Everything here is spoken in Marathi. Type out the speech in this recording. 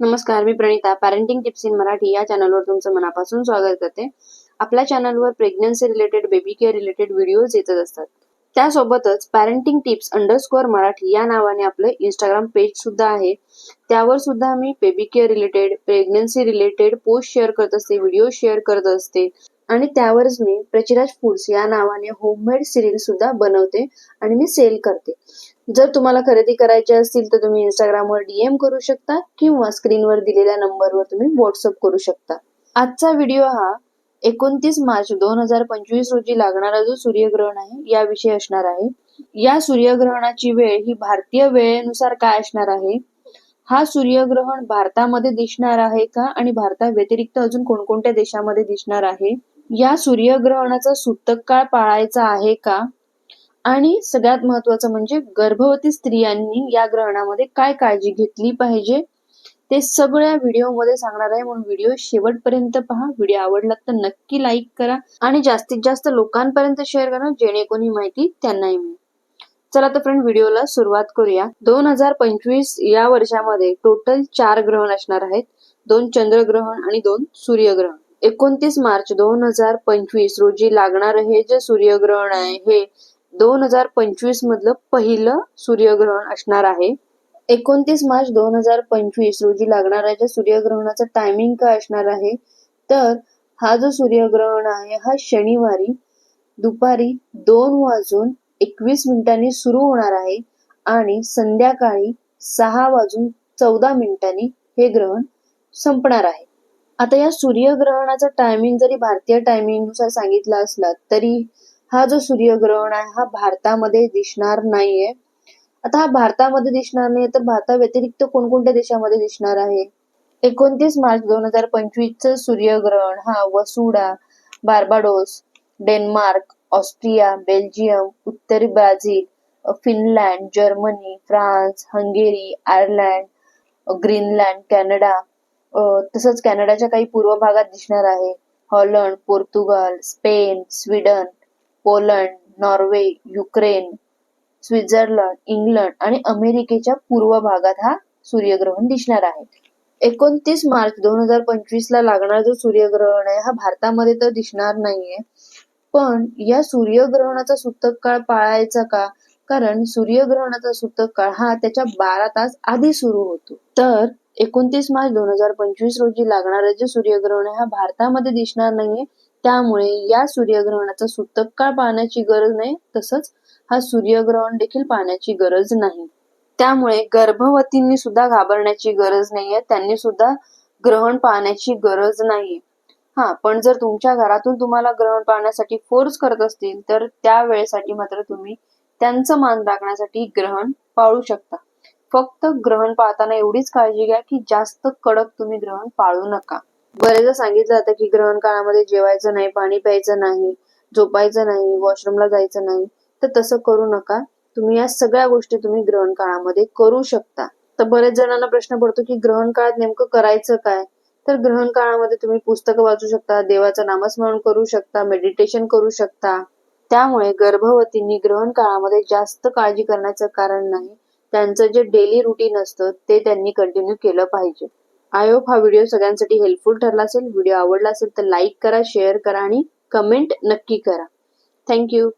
नमस्कार मी Pranita. Parenting tips in Marathi या चॅनलवर तुमचं मनापासून स्वागत करते. आपल्या चॅनलवर pregnancy related baby care related videos येतच असतात. त्यासोबतच पॅरेंटिंग टिप्स अंडरस्कोअर मराठी या नावाने आपलं इंस्टाग्राम पेज सुद्धा आहे. त्यावर सुद्धा मी baby care related pregnancy related post share करत असते व्हिडिओ शेअर करत असते. आणि त्यावरच मी प्रचिराज फूड्स या नावाने होममेड सिरियल सुद्धा बनवते आणि मी सेल करते. जर तुम्हाला खरेदी करायची असतील तर तुम्ही इंस्टाग्रामवर डीएम करू शकता किंवा स्क्रीनवर दिलेल्या नंबरवर तुम्ही व्हॉट्सअप करू शकता. आजचा व्हिडिओ हा एकोणतीस मार्च दोन हजार पंचवीस रोजी लागणारा जो सूर्यग्रहण आहे याविषयी असणार आहे. या सूर्यग्रहणाची वेळ ही भारतीय वेळेनुसार काय असणार आहे? हा सूर्यग्रहण भारतामध्ये दिसणार आहे का आणि भारताव्यतिरिक्त अजून कोणकोणत्या देशामध्ये दिसणार आहे? या सूर्यग्रहणाचा सूतक काळ पाळायचा आहे का? आणि सगळ्यात महत्वाचं म्हणजे गर्भवती स्त्रियांनी या ग्रहणामध्ये काय काळजी घेतली पाहिजे? ते सगळ्या व्हिडिओमध्ये सांगणार आहे. म्हणून व्हिडिओ शेवटपर्यंत पहा. व्हिडिओ आवडला तर नक्की लाईक करा आणि जास्तीत जास्त लोकांपर्यंत शेअर करा जेणेकरून ही माहिती त्यांनाही मिळेल. चला तर फ्रेंड व्हिडिओला सुरुवात करूया. दोन हजार पंचवीस या वर्षामध्ये टोटल चार ग्रहण असणार आहेत. दोन चंद्रग्रहण आणि दोन सूर्यग्रहण. एकोणतीस मार्च दोन हजार पंचवीस रोजी लागणार हे जे सूर्यग्रहण आहे हे दोन हजार पंचवीस मधलं पहिलं सूर्यग्रहण असणार आहे. एकोणतीस मार्च दोन हजार पंचवीस रोजी लागणाऱ्या ज्या सूर्यग्रहणाचं टायमिंग काय असणार आहे तर हा जो सूर्यग्रहण आहे हा शनिवारी दुपारी दोन वाजून एकवीस मिनिटांनी सुरू होणार आहे आणि संध्याकाळी सहा वाजून चौदा मिनिटांनी हे ग्रहण संपणार आहे. आता या सूर्यग्रहणाचा टायमिंग जरी भारतीय टायमिंगनुसार नुसार असला तरी हा जो सूर्यग्रहण आहे हा भारतामध्ये दिसणार नाहीये. आता हा भारतामध्ये दिसणार नाही तर भारताव्यतिरिक्त कोणकोणत्या देशामध्ये दिसणार आहे? एकोणतीस मार्च दोन हजार पंचवीसचं सूर्यग्रहण हा वसुडा बार्बाडोस डेन्मार्क ऑस्ट्रिया बेल्जियम उत्तरी Brazil Finland Germany France Hungary Ireland Greenland Canada तसंच कॅनडाच्या काही पूर्व भागात दिसणार आहे. Holland Portugal Spain Sweden Poland Norway Ukraine Switzerland England आणि अमेरिकेच्या पूर्व भागात हा सूर्यग्रहण दिसणार आहे. एकोणतीस मार्च दोन हजार पंचवीस ला लागणारा जो सूर्यग्रहण आहे हा भारतामध्ये तर दिसणार नाहीये. पण या सूर्यग्रहणाचा सुतक काळ पाळायचा का? कारण सूर्यग्रहणाचा सुतक काळ हा त्याच्या बारा तास आधी सुरू होतो. तर एकोणतीस मार्च दोन हजार पंचवीस रोजी लागणारा जे सूर्यग्रहण आहे हा भारतामध्ये दिसणार नाहीये. त्यामुळे या सूर्यग्रहणाचा सुतक काळ पाहण्याची गरज नाही तसंच हा सूर्यग्रहण देखील पाहण्याची गरज नाही. त्यामुळे गर्भवतींनी सुद्धा घाबरण्याची गरज नाहीये त्यांनी सुद्धा ग्रहण पाहण्याची गरज नाहीये. हा पण जर तुमच्या घरातून तुम्हाला ग्रहण पाहण्यासाठी फोर्स करत असतील तर त्या वेळेसाठी मात्र तुम्ही त्यांचं मान राखण्यासाठी ग्रहण पाळू शकता. फक्त ग्रहण पाळताना एवढीच काळजी घ्या की जास्त कडक तुम्ही ग्रहण पाळू नका. बरेचदा सांगितलं जातं की ग्रहण काळामध्ये जेवायचं नाही पाणी प्यायचं नाही झोपायचं नाही वॉशरूमला जायचं नाही. तर तसं करू नका. तुम्ही या सगळ्या गोष्टी तुम्ही ग्रहण काळामध्ये करू शकता. तर बरेच जणांना प्रश्न पडतो की ग्रहण काळात नेमकं करायचं काय? तर ग्रहण काळामध्ये तुम्ही पुस्तकं वाचू शकता देवाचं नामस्मरण करू शकता मेडिटेशन करू शकता. त्यामुळे गर्भवतींनी ग्रहण काळामध्ये जास्त काळजी करण्याचं कारण नाही. त्यांचं जे डेली रुटीन असतं ते त्यांनी कंटिन्यू केलं पाहिजे. आय होप हा व्हिडिओ सगळ्यांसाठी हेल्पफुल ठरला असेल. व्हिडिओ आवडला असेल तर लाईक करा शेअर करा आणि कमेंट नक्की करा. थँक्यू